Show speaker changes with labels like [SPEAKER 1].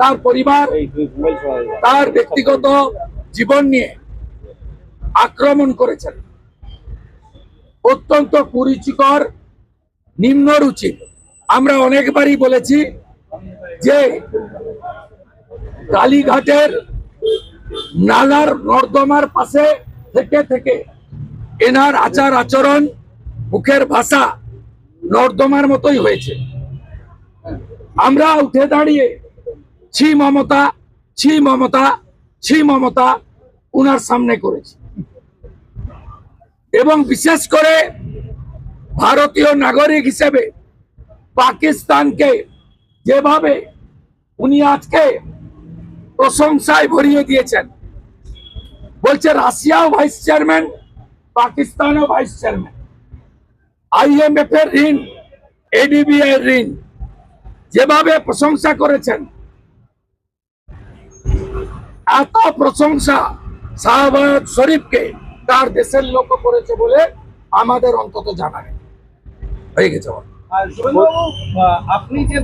[SPEAKER 1] তার পরিবার, তার ব্যক্তিগত জীবন নিয়ে আক্রমণ করেছেন। অত্যন্ত কুরুচিকর নিম্নরুচি আমরা অনেকবারই বলেছি যে কালীঘাটের নালার নর্দমার পাশে থেকে থেকে এনার আচার আচরণ মুখের ভাষা নর্দমার মতোই হয়েছে। আমরা উঠে দাঁড়িয়ে ছি মমতা ছি মমতা ছি মমতা উনার সামনে করেছি। এবং বিশেষ করে ভারতীয় নাগরিক হিসেবে পাকিস্তানকে যেভাবে উনি আজকে প্রশংসায় ভরিয়ে দিয়েছেন, বলছে রাশিয়াও ভাইস চেয়ারম্যান, পাকিস্তানও ভাইস চেয়ারম্যান। আইএমএফ এর ঋণ এডিবিআই এর ঋণ, যেভাবে প্রশংসা করেছেন এত প্রশংসা শাহবাজ শরীফকে তার দেশের লোক করেছে বলে আমাদের অন্তত জানা নেই। হয়ে গেছে
[SPEAKER 2] আপনি যে